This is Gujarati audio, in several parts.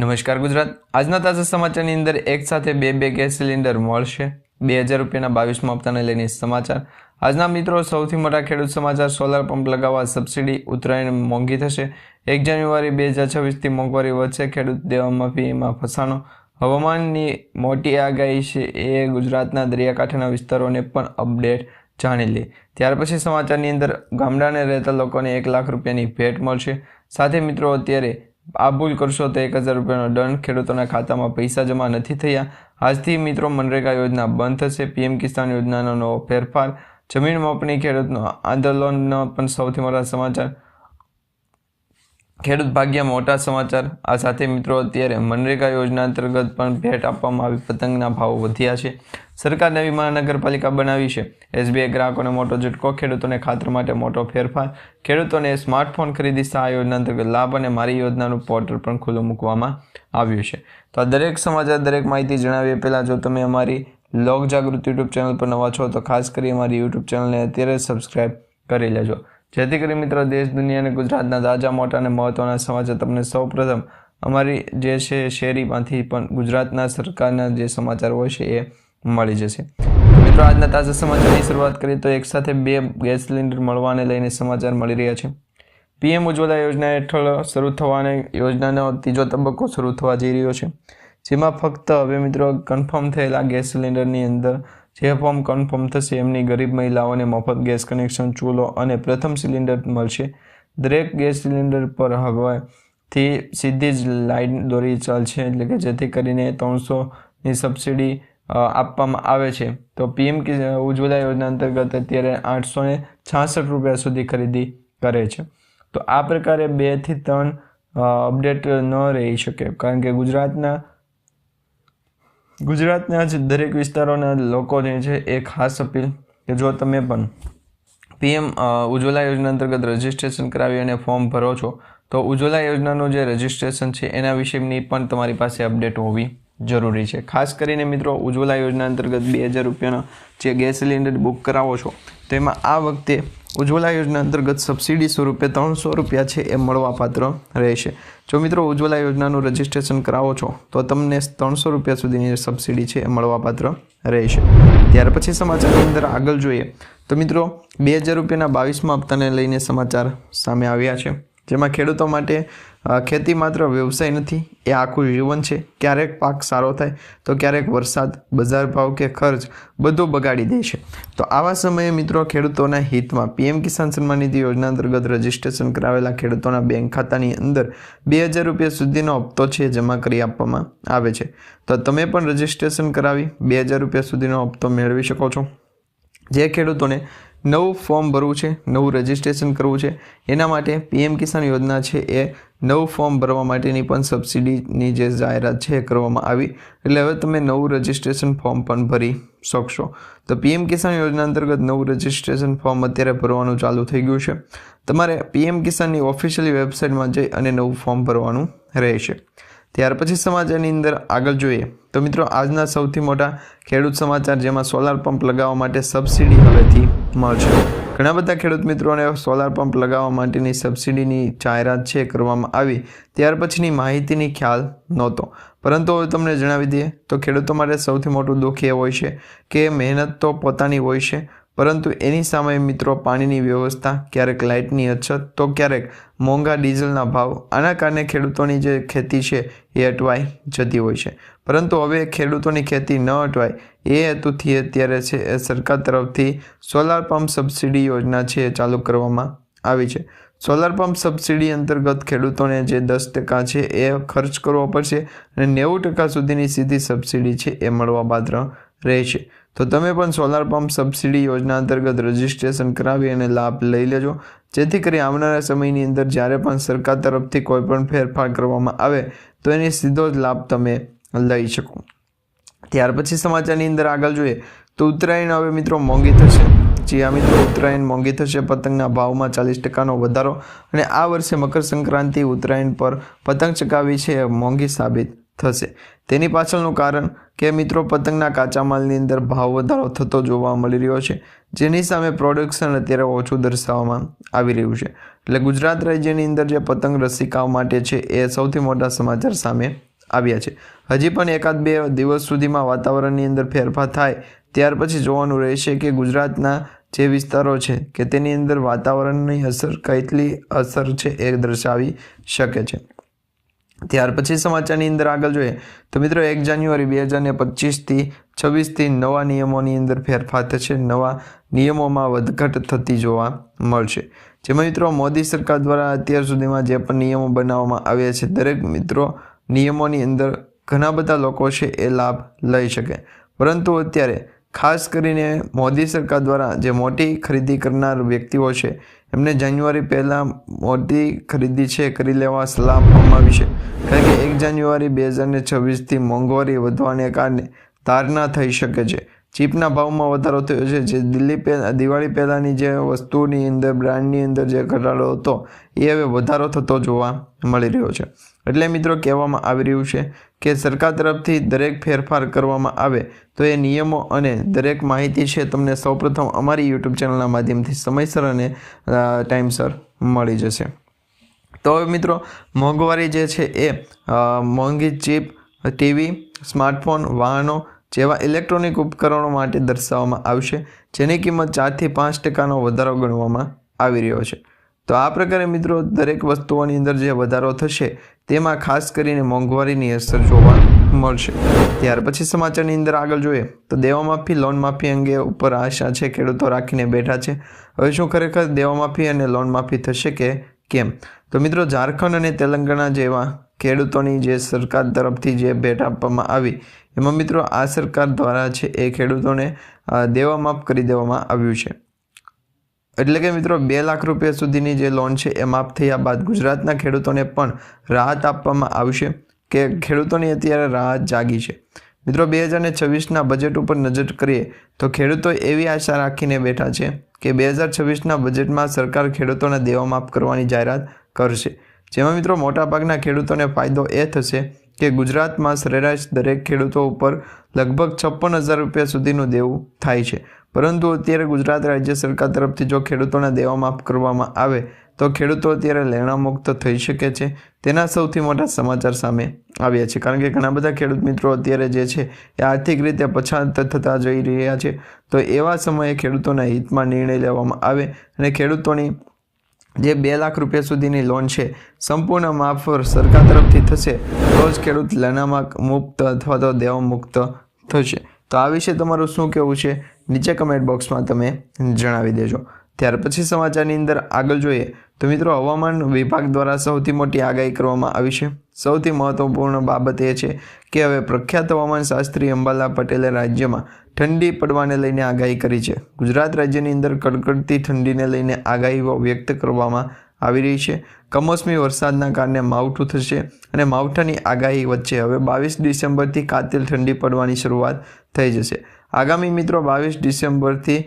નમસ્કાર ગુજરાત. આજના તાજા સમાચારની અંદર એક સાથે બે બે ગેસ સિલિન્ડર મળશે. બે હજાર રૂપિયાના બાવીસમાં હપ્તાને લઈને સમાચાર. આજના મિત્રો સૌથી મોટા ખેડૂત સમાચાર સોલાર પંપ લગાવવા સબસિડી ઉત્તરાયણ મોંઘી થશે. એક જાન્યુઆરી બે હજાર છવ્વીસથી મોંઘવારી વધશે. ખેડૂત દેવા માફીમાં ફસાણો. હવામાનની મોટી આગાહી છે એ ગુજરાતના દરિયાકાંઠાના વિસ્તારોને પણ અપડેટ જાણી લે. ત્યાર પછી સમાચારની અંદર ગામડાને રહેતા લોકોને એક લાખ રૂપિયાની ભેટ મળશે. સાથે મિત્રો, અત્યારે આ કરશો તો એક હજાર રૂપિયાનો દંડ ખેડૂતોના ખાતામાં પૈસા જમા નથી થયા. આજથી મિત્રો મનરેગા યોજના બંધ થશે. પીએમ કિસાન યોજનાનો નવો ફેરફાર જમીન માપણી ખેડૂતનો આંદોલનનો પણ સૌથી મોટા સમાચાર ખેડૂત ભાગ્ય મોટા સમાચાર. આ સાથે મિત્રો, અત્યારે મનરેગા યોજના અંતર્ગત પણ ભેટ આપવામાં આવી. પતંગના ભાવો વધ્યા છે. સરકાર નવી મહાનગરપાલિકા બનાવી છે. એસબીઆઈ ગ્રાહકોને મોટો ઝટકો, ખેડૂતોને ખાતર માટે મોટો ફેરફાર. ખેડૂતોને સ્માર્ટફોન ખરીદી સહાય યોજના અંતર્ગત લાભ અને મારી યોજનાનું પોર્ટલ પણ ખુલ્લું મૂકવામાં આવ્યું છે. તો આ દરેક સમાચાર, દરેક માહિતી જણાવીએ પહેલાં જો તમે અમારી લોક જાગૃતિ યુટ્યુબ ચેનલ પર નવા છો, તો ખાસ કરી અમારી યુટ્યુબ ચેનલને અત્યારે સબસ્ક્રાઈબ કરી લેજો. જેથી કરી મિત્રો, દેશ, દુનિયા અને ગુજરાતના તાજા, મોટા અને મહત્ત્વના સમાચાર તમને સૌપ્રથમ અમારી જે છે શેરીમાંથી પણ ગુજરાતના સરકારના જે સમાચાર હોય છે એ મળી જશે. મિત્રો, આજના તાજા સમાચારની શરૂઆત કરીએ તો એક સાથે બે ગેસ સિલિન્ડર મળવાને લઈને સમાચાર મળી રહ્યા છે. પીએમ ઉજ્જવલા યોજના હેઠળ શરૂ થવાને યોજનાનો ત્રીજો તબક્કો શરૂ થવા જઈ રહ્યો છે. જેમાં ફક્ત હવે મિત્રો કન્ફર્મ થયેલા ગેસ સિલિન્ડરની અંદર જે ફોર્મ કન્ફર્મ થશે, એમની ગરીબ મહિલાઓને મફત ગેસ કનેક્શન ચૂલો અને પ્રથમ સિલિન્ડર મળશે. દરેક ગેસ સિલિન્ડર પર હવેથી સીધી જ લાઇન દોરી ચાલશે, એટલે કે જેથી કરીને ત્રણસોની સબસિડી આપવામાં આવે છે. તો પીએમ ઉજ્જવલા યોજના અંતર્ગત અત્યારે આઠસો ને છાસઠ રૂપિયા સુધી ખરીદી કરે છે. તો આ પ્રકારે બેથી ત્રણ અપડેટ ન રહી શકે. કારણ કે ગુજરાતના ગુજરાતના જ દરેક વિસ્તારોના લોકો જે છે એ ખાસ અપીલ કે જો તમે પણ પીએમ ઉજ્જવલા યોજના અંતર્ગત રજિસ્ટ્રેશન કરાવી અને ફોર્મ ભરો છો, તો ઉજ્જવલા યોજનાનું જે રજિસ્ટ્રેશન છે એના વિશેની પણ તમારી પાસે અપડેટ હોવી જરૂરી છે. ખાસ કરીને મિત્રો, ઉજ્જવલા યોજના અંતર્ગત બે હજાર રૂપિયાનો જે ગેસ સિલિન્ડર બુક કરાવો છો, તેમાં આ વખતે ઉજ્જવલા યોજના અંતર્ગત સબસિડી સ્વરૂપે ત્રણસો રૂપિયા છે એ મળવાપાત્ર રહેશે. જો મિત્રો ઉજ્જવલા યોજનાનું રજિસ્ટ્રેશન કરાવો છો, તો તમને ત્રણસો રૂપિયા સુધીની સબસિડી છે એ મળવાપાત્ર રહેશે. ત્યાર પછી સમાચારની અંદર આગળ જોઈએ, તો મિત્રો બે હજાર રૂપિયાના બાવીસમાં હપ્તાને લઈને સમાચાર સામે આવ્યા છે, જેમાં ખેડૂતો માટે ખેતી માત્ર વ્યવસાય નથી, એ આખું જીવન છે. ક્યારેક પાક સારો થાય, તો ક્યારેક વરસાદ, બજાર ભાવ કે ખર્ચ બધું બગાડી દે છે. તો આવા સમયે મિત્રો ખેડૂતોના હિતમાં પીએમ કિસાન સન્માન નિધિ યોજના અંતર્ગત રજીસ્ટ્રેશન કરાવેલા ખેડૂતોના બેંક ખાતાની અંદર બે હજાર રૂપિયા સુધીનો હપ્તો છે જમા કરી આપવામાં આવે છે. તો તમે પણ રજીસ્ટ્રેશન કરાવી બે હજાર રૂપિયા સુધીનો હપ્તો મેળવી શકો છો. જે ખેડૂતોને નવું ફોર્મ ભરવું છે, નવું રજિસ્ટ્રેશન કરવું છે. એના માટે પીએમ કિસાન યોજના છે એ નવું ફોર્મ ભરવા માટેની પણ સબસિડીની જે જાહેરાત છે એ કરવામાં આવી. એટલે હવે તમે નવું રજિસ્ટ્રેશન ફોર્મ પણ ભરી શકશો. તો પીએમ કિસાન યોજના અંતર્ગત નવું રજિસ્ટ્રેશન ફોર્મ અત્યારે ભરવાનું ચાલુ થઈ ગયું છે. તમારે પીએમ કિસાનની ઓફિશિયલી વેબસાઇટમાં જઈ અને નવું ફોર્મ ભરવાનું રહેશે. ત્યાર પછી સમાચારની અંદર આગળ જોઈએ. તો મિત્રો, આજના સૌથી મોટા ખેડૂત સમાચાર જેમાં સોલાર પંપ લગાવવા માટે સબસિડી હવેથી મળશે. ઘણા બધા ખેડૂત મિત્રોને સોલાર પંપ લગાવવા માટેની સબસિડીની જાહેરાત છે કરવામાં આવી. ત્યાર પછીની માહિતીની ખ્યાલ નહોતો. પરંતુ હવે તમને જણાવી દઈએ, તો ખેડૂતો માટે સૌથી મોટું દુઃખ એ હોય છે કે મહેનત તો પોતાની હોય છે પરંતુ એની સામે મિત્રો પાણીની વ્યવસ્થા, ક્યારેક લાઇટની અછત, તો ક્યારેક મોંઘા ડીઝલના ભાવ. આના કારણે ખેડૂતોની જે ખેતી છે એ અટવાઈ જતી હોય છે. પરંતુ હવે ખેડૂતોની ખેતી ન અટવાય. એ હેતુથી અત્યારે છે એ સરકાર તરફથી સોલાર પંપ સબસિડી યોજના છે એ ચાલુ કરવામાં આવી છે. સોલાર પંપ સબસિડી અંતર્ગત ખેડૂતોને જે દસ ટકા છે એ ખર્ચ કરવો પડશે અને નેવું ટકા સુધીની સીધી સબસિડી છે એ મળવા પાત્ર રહેશે. તો તમે પણ સોલાર પંપ સબસિડી યોજના અંતર્ગત રજિસ્ટ્રેશન કરાવી અને લાભ લઈ લેજો. જેથી કરી આવનારા સમયની અંદર જ્યારે પણ સરકાર તરફથી કોઈ પણ ફેરફાર કરવામાં આવે, તો એની સીધો જ લાભ તમે લઈ શકો. ત્યાર પછી સમાચારની અંદર આગળ જોઈએ, તો ઉત્તરાયણ હવે મિત્રો મોંઘી થશે. જી આ મિત્રો, ઉત્તરાયણ મોંઘી થશે, પતંગના ભાવમાં ચાલીસ ટકાનો વધારો અને આ વર્ષે મકર સંક્રાંતિ ઉત્તરાયણ પર પતંગ ચકાવી છે, મોંઘી સાબિત થશે. તેની પાછળનું કારણ કે મિત્રો પતંગના કાચા માલની અંદર ભાવ વધારો થતો જોવા મળી રહ્યો છે, જેની સામે પ્રોડક્શન અત્યારે ઓછું દર્શાવવામાં આવી રહ્યું છે. એટલે ગુજરાત રાજ્યની અંદર જે પતંગ રસિકાઓ માટે છે એ સૌથી મોટા સમાચાર સામે આવ્યા છે. હજી પણ એકાદ બે દિવસ સુધીમાં વાતાવરણની અંદર ફેરફાર થાય ત્યાર પછી જોવાનું રહેશે કે ગુજરાતના જે વિસ્તારો છે કે તેની અંદર વાતાવરણની અસર કેટલી અસર છે એ દર્શાવી શકે છે. ત્યાર પછી સમાચારની અંદર આગળ જોઈએ તો મિત્રો એક જાન્યુઆરી બે હજાર ને પચીસથી છવ્વીસથી નવા નિયમોની અંદર ફેરફાર થશે. નવા નિયમોમાં વધઘટ થતી જોવા મળશે. જેમાં મિત્રો મોદી સરકાર દ્વારા અત્યાર સુધીમાં જે પણ નિયમો બનાવવામાં આવ્યા છે, દરેક મિત્રો નિયમોની અંદર ઘણા બધા લોકો છે એ લાભ લઈ શકે. પરંતુ અત્યારે ખાસ કરીને મોદી સરકાર દ્વારા જે મોટી ખરીદી કરનાર વ્યક્તિઓ છે એમને જાન્યુઆરી પહેલાં મોટી ખરીદી છે, કરી લેવા સલાહ આપવામાં આવી છે. કારણ કે એક જાન્યુઆરી બે હજાર ને છવ્વીસથી મોંઘવારી વધવાને કારણે ધારણા થઈ શકે છે. ચીપના ભાવમાં વધારો થયો છે, જે દિલ્હી પહેલાં દિવાળી પહેલાંની જે વસ્તુની અંદર, બ્રાન્ડની અંદર જે ઘટાડો હતો, એ હવે વધારો થતો જોવા મળી રહ્યો છે. એટલે મિત્રો કહેવામાં આવી રહ્યું છે કે સરકાર તરફથી દરેક ફેરફાર કરવામાં આવે તો એ નિયમો અને દરેક માહિતી છે તમને સૌપ્રથમ અમારી યુટ્યુબ ચેનલના માધ્યમથી સમયસર અને ટાઈમસર મળી જશે. તો હવે મિત્રો, મોંઘવારી જે છે એ મોંઘી ચીપ, ટીવી, સ્માર્ટફોન, વાહનો જેવા ઇલેક્ટ્રોનિક ઉપકરણો માટે દર્શાવવામાં આવશે, જેની કિંમત ચારથી પાંચ ટકાનો વધારો ગણવામાં આવી રહ્યો છે. તો આ પ્રકારે મિત્રો દરેક વસ્તુઓની અંદર જે વધારો થશે, તેમાં ખાસ કરીને મોંઘવારીની અસર જોવા મળશે. ત્યાર પછી સમાચારની અંદર આગળ જોઈએ, તો દેવામાફી, લોન માફી અંગે ઉપર આશા છે ખેડૂતો રાખીને બેઠા છે. હવે શું ખરેખર દેવામાફી અને લોન માફી થશે કે કેમ? તો મિત્રો ઝારખંડ અને તેલંગાણા જેવા ખેડૂતોની જે સરકાર તરફથી જે ભેટ આપવામાં આવી, એમાં મિત્રો આ સરકાર દ્વારા છે એ ખેડૂતોને દેવા માફ કરી દેવામાં આવ્યું છે. એટલે કે મિત્રો, બે લાખ રૂપિયા સુધીની જે લોન છે એ માફ થયા બાદ ગુજરાતના ખેડૂતોને પણ રાહત આપવામાં આવશે કે ખેડૂતોની અત્યારે રાહત જાગી છે. મિત્રો, બે હજાર ને છવ્વીસના બજેટ ઉપર નજર કરીએ તો ખેડૂતો એવી આશા રાખીને બેઠા છે કે બે હજાર છવ્વીસના બજેટમાં સરકાર ખેડૂતોને દેવા માફ કરવાની જાહેરાત કરશે. જેમાં મિત્રો, મોટાભાગના ખેડૂતોને ફાયદો એ થશે કે ગુજરાતમાં સરેરાશ દરેક ખેડૂતો ઉપર લગભગ છપ્પન હજાર રૂપિયા સુધીનું દેવું થાય છે. પરંતુ અત્યારે ગુજરાત રાજ્ય સરકાર તરફથી જો ખેડૂતોને દેવા માફ કરવામાં આવે, તો ખેડૂતો અત્યારે લેણામુક્ત થઈ શકે છે. તેના સૌથી મોટા સમાચાર સામે આવ્યા છે. કારણ કે ઘણા બધા ખેડૂત મિત્રો અત્યારે જે છે, એ આર્થિક રીતે પછાત થતા જઈ રહ્યા છે. તો એવા સમયે ખેડૂતોના હિતમાં નિર્ણય લેવામાં આવે અને ખેડૂતોની જે બે લાખ રૂપિયા સુધીની લોન છે, સંપૂર્ણ માફ સરકાર તરફથી થશે. તો જ ખેડૂત લેણામાં મુક્ત અથવા તો દેવા મુક્ત થશે. તો આ વિશે તમારું શું કહેવું છે? નીચે કમેન્ટ બોક્સમાં તમે જણાવી દેજો. ત્યાર પછી સમાચારની અંદર આગળ જોઈએ તો મિત્રો હવામાન વિભાગ દ્વારા સૌથી મોટી આગાહી કરવામાં આવી છે. સૌથી મહત્વપૂર્ણ બાબત એ છે કે હવે પ્રખ્યાત હવામાન શાસ્ત્રી અંબાલા પટેલે રાજ્યમાં ઠંડી પડવાને લઈને આગાહી કરી છે. ગુજરાત રાજ્યની અંદર કડકડતી ઠંડીને લઈને આગાહીઓ વ્યક્ત કરવામાં આવી રહી છે. કમોસમી વરસાદના કારણે માવઠું થશે અને માવઠાની આગાહી વચ્ચે હવે બાવીસ ડિસેમ્બરથી કાતિલ ઠંડી પડવાની શરૂઆત થઈ જશે. આગામી મિત્રો, બાવીસ ડિસેમ્બરથી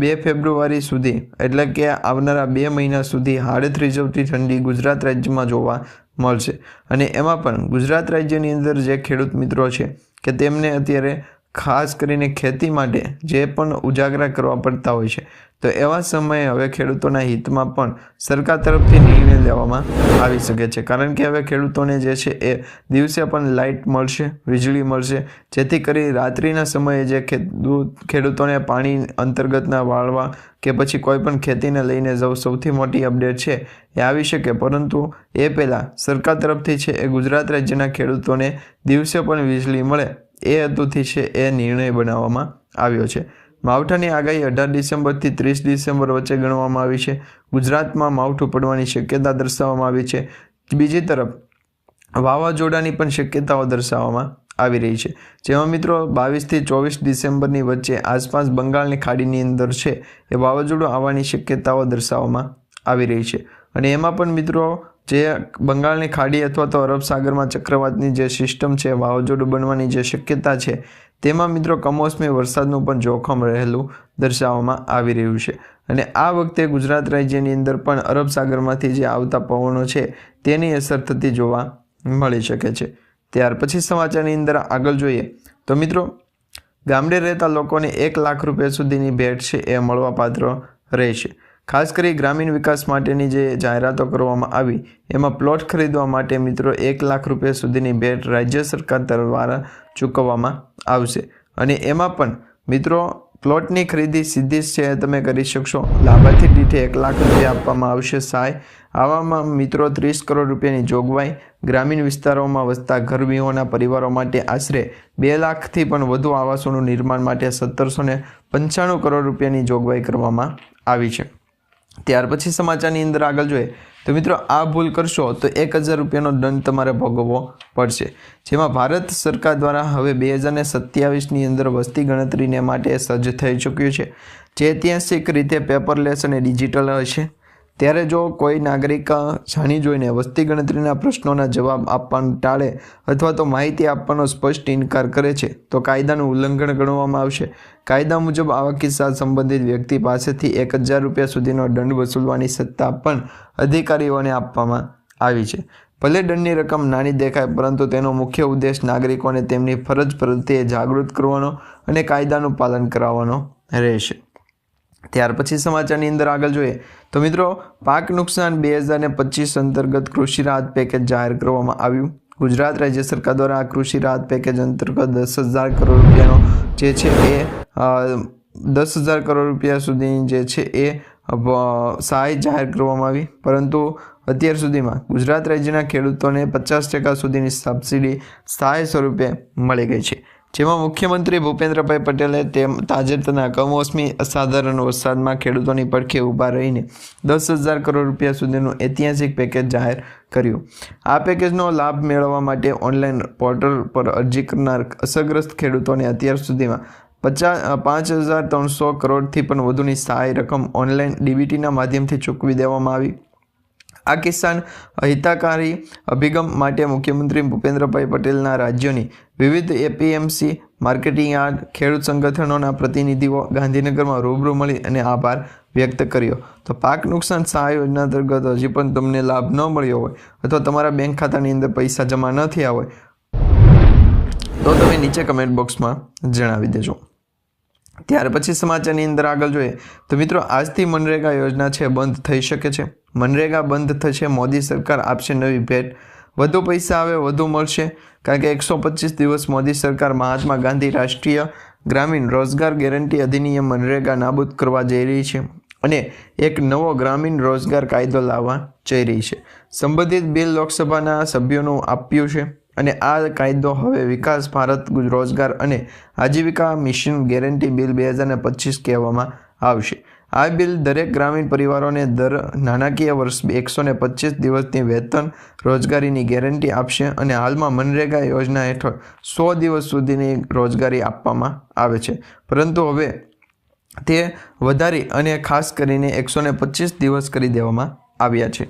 બે ફેબ્રુઆરી સુધી, એટલે કે આવનારા બે મહિના સુધી હાડ ત્રીજવતી ઠંડી ગુજરાત રાજ્યમાં જોવા મળશે. અને એમાં પણ ગુજરાત રાજ્યની અંદર જે ખેડૂત મિત્રો છે, કે તેમને અત્યારે ખાસ કરીને ખેતી માટે જે પણ ઉજાગરા કરવા પડતા હોય છે. તો એવા સમયે હવે ખેડૂતોના હિતમાં પણ સરકાર તરફથી નિર્ણય લેવામાં આવી શકે છે. કારણ કે હવે ખેડૂતોને જે છે એ દિવસે પણ લાઇટ મળશે, વીજળી મળશે, જેથી કરી રાત્રિના સમયે જે ખેડૂતોને પાણી અંતર્ગતના વાળવા કે પછી કોઈ પણ ખેતીને લઈને જવું સૌથી મોટી અપડેટ છે એ આવી શકે. પરંતુ એ પહેલાં સરકાર તરફથી છે એ ગુજરાત રાજ્યના ખેડૂતોને દિવસે પણ વીજળી મળે એ હેતુથી છે એ નિર્ણય બનાવવામાં આવ્યો છે. માવઠાની આગાહી અઢાર ડિસેમ્બરથી ત્રીસ ડિસેમ્બર વચ્ચે ગણવામાં આવી છે. ગુજરાતમાં માવઠું પડવાની શક્યતા દર્શાવવામાં આવી છે. બીજી તરફ, વાવાઝોડાની પણ શક્યતાઓ દર્શાવવામાં આવી રહી છે. જેમાં મિત્રો, બાવીસથી ચોવીસ ડિસેમ્બરની વચ્ચે આસપાસ બંગાળની ખાડીની અંદર છે એ વાવાઝોડું આવવાની શક્યતાઓ દર્શાવવામાં આવી રહી છે. અને એમાં પણ મિત્રો જે બંગાળની ખાડી અથવા તો અરબ સાગરમાં ચક્રવાતની જે સિસ્ટમ છે, વાવાઝોડું બનવાની જે શક્યતા છે, તેમાં મિત્રો કમોસમી વરસાદનું પણ જોખમ રહેલું દર્શાવવામાં આવી રહ્યું છે. અને આ વખતે ગુજરાત રાજ્યની અંદર પણ અરબ સાગરમાંથી જે આવતા પવનો છે, તેની અસર થતી જોવા મળી શકે છે. ત્યાર પછી સમાચારની અંદર આગળ જોઈએ, તો મિત્રો, ગામડે રહેતા લોકોને એક લાખ રૂપિયા સુધીની ભેટ છે, એ મળવાપાત્ર રહેશે. ખાસ કરી ગ્રામીણ વિકાસ માટેની જે જાહેરાતો કરવામાં આવી, એમાં પ્લોટ ખરીદવા માટે મિત્રો એક લાખ રૂપિયા સુધીની ભેટ રાજ્ય સરકાર દ્વારા ચૂકવવામાં આવશે. અને એમાં પણ મિત્રો પ્લોટની ખરીદી સીધી છે, તમે કરી શકશો. લાભાર્થી દીઠે એક લાખ રૂપિયા આપવામાં આવશે સહાય. આવામાં મિત્રો ત્રીસ કરોડ રૂપિયાની જોગવાઈ. ગ્રામીણ વિસ્તારોમાં વસતા ગરમીઓના પરિવારો માટે આશરે બે લાખથી પણ વધુ આવાસોનું નિર્માણ માટે સત્તરસો પંચાણું કરોડ રૂપિયાની જોગવાઈ કરવામાં આવી છે. ત્યાર પછી સમાચારની અંદર આગળ જોઈએ તો મિત્રો આ ભૂલ કરશો તો એક હજાર રૂપિયાનો દંડ તમારે ભોગવવો પડશે. જેમાં ભારત સરકાર દ્વારા હવે બે હજાર ને સત્યાવીસની અંદર વસ્તી ગણતરીને માટે સજ્જ થઈ ચૂક્યું છે. જે ઐતિહાસિક રીતે પેપરલેસ અને ડિજિટલ હશે ત્યારે જો કોઈ નાગરિક જાણી જોઈને વસ્તી ગણતરીના પ્રશ્નોના જવાબ આપવાનું ટાળે અથવા તો માહિતી આપવાનો સ્પષ્ટ ઇનકાર કરે છે, તો કાયદાનું ઉલ્લંઘન ગણવામાં આવશે. કાયદા મુજબ આવા કિસ્સા સંબંધિત વ્યક્તિ પાસેથી એક હજાર રૂપિયા સુધીનો દંડ વસૂલવાની સત્તા પણ અધિકારીઓને આપવામાં આવી છે. ભલે દંડની રકમ નાની દેખાય, પરંતુ તેનો મુખ્ય ઉદ્દેશ નાગરિકોને તેમની ફરજ પ્રત્યે જાગૃત કરવાનો અને કાયદાનું પાલન કરાવવાનો રહેશે. ત્યાર પછી સમાચારની અંદર આગળ જોઈએ તો મિત્રો, પાક નુકસાન બે હજાર ને પચીસ અંતર્ગત કૃષિ રાહત પેકેજ જાહેર કરવામાં આવ્યું. ગુજરાત રાજ્ય સરકાર દ્વારા આ કૃષિ રાહત પેકેજ અંતર્ગત દસ હજાર કરોડ રૂપિયાનો જે છે એ દસ હજાર કરોડ રૂપિયા સુધીની જે છે એ સહાય જાહેર કરવામાં આવી. પરંતુ અત્યાર સુધીમાં ગુજરાત રાજ્યના ખેડૂતોને પચાસ ટકા સુધીની સબસિડી સહાય સ્વરૂપે મળી ગઈ છે. જેમાં મુખ્યમંત્રી ભૂપેન્દ્રભાઈ પટેલે તેમ તાજેતરના કમોસમી અસાધારણ વરસાદમાં ખેડૂતોની પડખે ઊભા રહીને દસ હજાર કરોડ રૂપિયા સુધીનું ઐતિહાસિક પેકેજ જાહેર કર્યું. આ પેકેજનો લાભ મેળવવા માટે ઓનલાઈન પોર્ટલ પર અરજી કરનાર અસરગ્રસ્ત ખેડૂતોને અત્યાર સુધીમાં પચાસ પાંચ હજાર ત્રણસો કરોડથી પણ વધુની સહાય રકમ ઓનલાઈન ડીબીટીના માધ્યમથી ચૂકવી દેવામાં આવી. આ કિસાન હિતાકારી અભિગમ માટે મુખ્યમંત્રી ભૂપેન્દ્રભાઈ પટેલના રાજ્યોની વિવિધ એપીએમસી માર્કેટિંગ યાર્ડ, ખેડૂત સંગઠનોના પ્રતિનિધિઓ ગાંધીનગરમાં રૂબરૂ મળી અને આભાર વ્યક્ત કર્યો. તો પાક નુકસાન સહાય યોજના અંતર્ગત હજી પણ તમને લાભ ન મળ્યો હોય અથવા તમારા બેંક ખાતાની અંદર પૈસા જમા ન થયા હોય, તો તમે નીચે કમેન્ટ બોક્સમાં જણાવી દેજો. ત્યાર પછી સમાચારની અંદર આગળ જોઈએ. તો મિત્રો, આજથી મનરેગા યોજના છે, બંધ થઈ શકે છે. મનરેગા બંધ થશે, મોદી સરકાર આપશે નવી ભેટ. વધુ પૈસા આવે, વધુ મળશે, કારણ કે એકસો પચીસ દિવસ મોદી સરકાર મહાત્મા ગાંધી રાષ્ટ્રીય ગ્રામીણ રોજગાર ગેરંટી અધિનિયમ મનરેગા નાબૂદ કરવા જઈ રહી છે અને એક નવો ગ્રામીણ રોજગાર કાયદો લાવવા જઈ રહી છે. સંબંધિત બિલ લોકસભાના સભ્યોનું આપ્યું છે અને આ કાયદો હવે વિકાસ ભારત રોજગાર અને આજીવિકા મિશન ગેરંટી બિલ બે હજાર પચીસ કહેવામાં આવશે. આ બિલ દરેક ગ્રામીણ પરિવારોને દર નાણાકીય વર્ષ એકસો ને પચીસ દિવસની વેતન રોજગારીની ગેરંટી આપશે અને હાલમાં મનરેગા યોજના હેઠળ સો દિવસ સુધીની રોજગારી આપવામાં આવે છે. પરંતુ હવે તે વધારી અને ખાસ કરીને એકસો ને પચીસ દિવસ કરી દેવામાં આવ્યા છે.